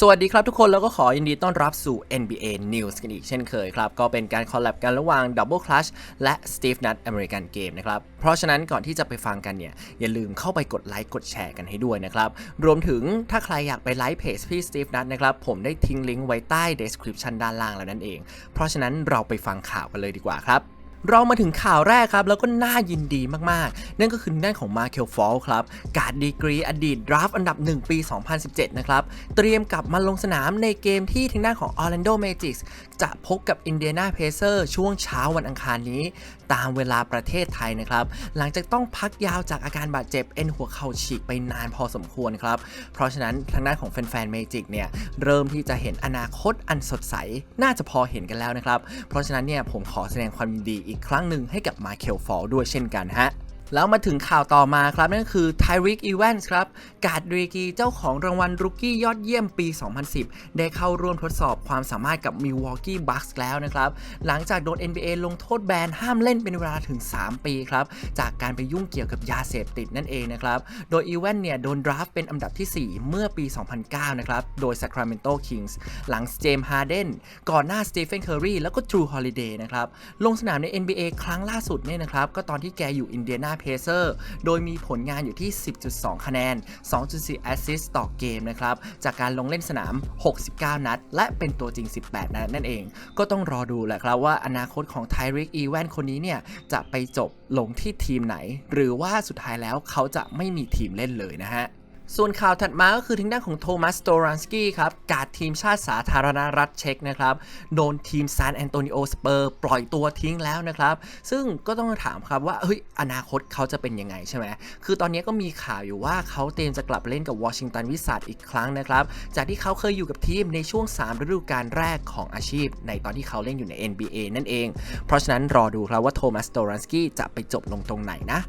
สวัสดีครับทุกคนแล้วก็ขอยินดีต้อนรับสู่ NBA News กันอีกเช่นเคยครับ ก็เป็นการคอลแลบกันระหว่าง Double Clutch และ Steve Nash American Game นะครับ เพราะฉะนั้นก่อนที่จะไปฟังกันเนี่ย อย่าลืมเข้าไปกดไลค์กดแชร์กันให้ด้วยนะครับ รวมถึงถ้าใครอยากไปไลค์เพจพี่ Steve Nash นะครับ ผมได้ทิ้งลิงก์ไว้ใต้ description ด้านล่างแล้วนั่นเอง เพราะฉะนั้นเราไปฟังข่าวกันเลยดีกว่าครับ เรามาถึงข่าวแรกครับ แล้วก็น่ายินดีมากๆ นั่นก็คือด้านของมาเ e ลฟอลครับ การดีกรีอดีตดราฟอันดับ 1 ปี 2017 นะครับ เตรียมกลับมาลงสนามในเกมที่ทางด้านของ Orlando Magic จะพบกับ Indiana Pacers ช่วงเช้าวันอังคารนี้ ตามเวลาประเทศไทยนะครับ หลังจากต้องพักยาวจากอาการบาดเจ็บเอ็นหัวเข่าฉีกไปนานพอสมควรครับ เพราะฉะนั้นทางด้านของแฟนๆ Magic เนี่ยเริ่มที่จะเห็นอนาคตอันสดใส น่าจะพอเห็นกันแล้วนะครับ เพราะฉะนั้นเนี่ยผมขอแสดงความยินดีอีกครั้งหนึ่งให้กับมาเคลฟอลด้วยเช่นกันฮะ แล้วมาถึงข่าวต่อมาครับ นั่นคือไทริกอีแวนส์ครับ การ์ดรีกีเจ้าของรางวัลรุกี้ยอดเยี่ยมปี 2010 ได้เข้าร่วมทดสอบความสามารถกับมิลวอกกี้บัคส์แล้วนะครับ หลังจากโดน NBA ลงโทษแบนห้ามเล่นเป็นเวลาถึง 3 ปีครับ จากการไปยุ่งเกี่ยวกับยาเสพติดนั่นเองนะครับ โดยอีแวนเนี่ยโดนดราฟต์เป็นอันดับที่ 4 เมื่อปี 2009 นะครับ โดย Sacramento Kings หลังเจมส์ฮาร์เดนก่อนหน้าสเตีเฟนเคอร์รีแล้วก็ทรูฮอลิเดย์นะครับลงสนามใน NBA ครั้งล่าสุดเนี่ยนะครับก็ตอนที่แกอยู่อินเดียนาเพเซอร์โดยมีผลงานอยู่ที่ 10.2 คะแนน 2.4 แอสซิสต์ต่อเกมนะครับ จากการลงเล่นสนาม 69 นัด และเป็นตัวจริง 18 นัดนั่นเอง ก็ต้องรอดูแหละครับว่าอนาคตของไทริกอีแวนคนนี้เนี่ย จะไปจบลงที่ทีมไหน หรือว่าสุดท้ายแล้วเขาจะไม่มีทีมเล่นเลยนะฮะ ส่วนข่าวถัดมาก็คือทางด้านของโทมัสโตรันสกี้ครับกาดทีมชาติสาธารณรัฐเช็กนะครับโดนทีมซานแอนโตนิโอสเปอร์ปล่อยตัวทิ้งแล้วนะครับซึ่งก็ต้องถามครับว่าเฮ้ยอนาคตเขาจะเป็นยังไงใช่ไหมคือตอนนี้ก็มีข่าวอยู่ว่าเขาเตรียมจะกลับเล่นกับวอชิงตันวิสัทอีกครั้งนะครับจากที่เขาเคยอยู่กับทีมในช่วง 3 ฤดูกาลแรกของอาชีพ ในตอนที่เขาเล่นอยู่ใน NBA นั่นเอง เพราะฉะนั้นรอดูครับว่าโทมัสโตรันสกี้จะไปจบลงตรงไหนนะ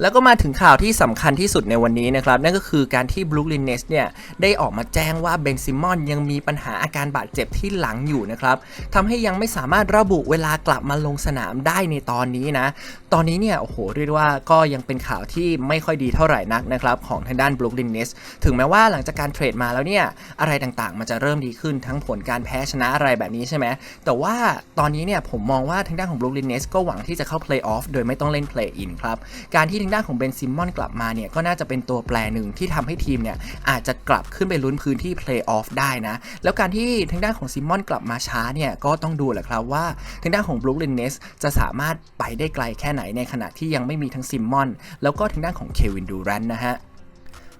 แล้วก็มาถึงข่าวที่สำคัญที่สุดในวันนี้นะครับ นั่นก็คือการที่บรูคลินเนสเนี่ย ได้ออกมาแจ้งว่าเบนซิมอนยังมีปัญหาอาการบาดเจ็บที่หลังอยู่นะครับทำให้ยังไม่สามารถระบุเวลากลับมาลงสนามได้ในตอนนี้นะ ตอนนี้เนี่ย โอ้โห เรียกว่าก็ยังเป็นข่าวที่ไม่ค่อยดีเท่าไหร่นักนะครับ ของทางด้านบรูคลินเนสถึงแม้ว่าหลังจากการเทรดมาแล้วเนี่ย อะไรต่างๆ มันจะเริ่มดีขึ้นทั้งผลการแพ้ชนะอะไรแบบนี้ใช่ไหมแต่ว่าตอนนี้เนี่ยผมมองว่าทางด้านของบรูคลินเนสก็หวังที่จะเข้าเพลย์ออฟโดยไม่ต้องเล่นเพลย์อินครับการที่ทางด้านของเบนซิมอนกลับมาเนี่ยก็น่าจะเป็นตัวแปรหนึ่งที่ทำให้ทีมเนี่ยอาจจะกลับขึ้นไปลุ้นพื้นที่เพลย์ออฟได้นะ แล้วการที่ทางด้านของซิมอนกลับมาช้าเนี่ยก็ต้องดูแหละครับว่าทางด้านของบลูคลินเนสจะสามารถไปได้ไกลแค่ไหนในขณะที่ยังไม่มีทั้งซิมอน แล้วก็ทางด้านของเควินดูแรนนะฮะ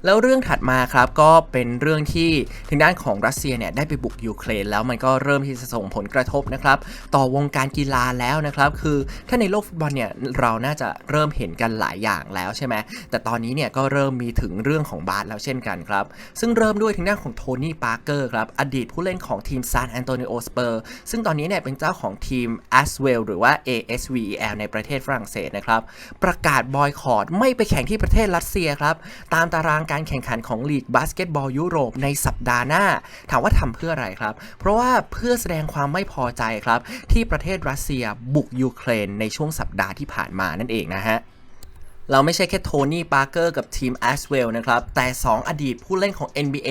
แล้วเรื่องถัดมาครับก็เป็นเรื่องที่ทางด้านของรัสเซียเนี่ยได้ไปบุกยูเครนแล้วมันก็เริ่มที่จะส่งผลกระทบนะครับต่อวงการกีฬาแล้วนะครับ คือถ้าในโลกฟุตบอลเนี่ยเราน่าจะเริ่มเห็นกันหลายอย่างแล้วใช่ไหมแต่ตอนนี้เนี่ยก็เริ่มมีถึงเรื่องของบาสแล้วเช่นกันครับ ซึ่งเริ่มด้วยทางด้านของโทนี่ปาร์เกอร์ครับอดีตผู้เล่นของทีมซานแอนโตนิโอสเปอร์ซึ่งตอนนี้เนี่ยเป็นเจ้าของทีม a s w e l l หรือว่า ASVEL ในประเทศฝรั่งเศสนะครับประกาศบอยคอรดไม่ไปแข่งที่ประเทศรัสเซียครับตามตารางการแข่งขันของลีกบาสเกตบอลยุโรปในสัปดาห์หน้า ถามว่าทำเพื่ออะไรครับ เพราะว่าเพื่อแสดงความไม่พอใจครับ ที่ประเทศรัสเซียบุกยูเครนในช่วงสัปดาห์ที่ผ่านมานั่นเองนะฮะ เราไม่ใช่แค่โทนี่ปาร์เกอร์กับทีม a s w e l l นะครับ แต่ 2 อดีตผู้เล่นของ NBA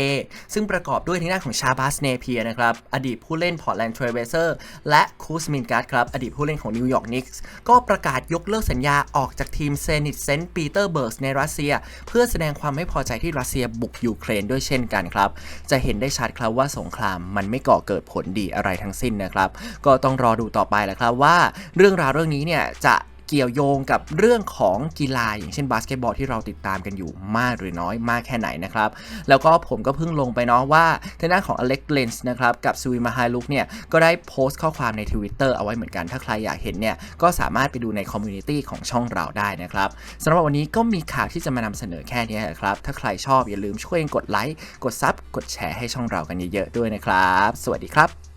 ซึ่งประกอบด้วยทางด้านของชาบาสเนเพียนะครับ อดีตผู้เล่น Portland Trail Blazers และคูสมินการ์ดครับ อดีตผู้เล่นของ New York Knicks ก็ประกาศยกเลิกสัญญาออกจากทีมเซนิตเซนต์ปีเตอร์เบิร์กในรัสเซีย เพื่อแสดงความไม่พอใจที่รัสเซียบุกยูเครนด้วยเช่นกันครับ จะเห็นได้ชัดครับว่าสงครามมันไม่ก่อเกิดผลดีอะไรทั้งสิ้นนะครับ ก็ต้องรอดูต่อไปแหละครับว่า เรื่องราวเรื่องนี้เนี่ยจะ เกี่ยวโยงกับเรื่องของกีฬาอย่างเช่นบาสเกตบอลที่เราติดตามกันอยู่มากหรือน้อยมากแค่ไหนนะครับ แล้วก็ผมก็เพิ่งลงไปเนาะว่าทางด้านของอเล็กเลนส์นะครับกับซูวิมาไฮลุกเนี่ยก็ได้โพสต์ข้อความใน Twitter เอาไว้เหมือนกัน ถ้าใครอยากเห็นเนี่ยก็สามารถไปดูในคอมมูนิตี้ของช่องเราได้นะครับสำหรับวันนี้ก็มีข่าวที่จะมานำเสนอแค่นี้ครับ ถ้าใครชอบอย่าลืมช่วยกดไลค์กดซับกดแชร์ให้ช่องเรากันเยอะๆด้วยนะครับ สวัสดีครับ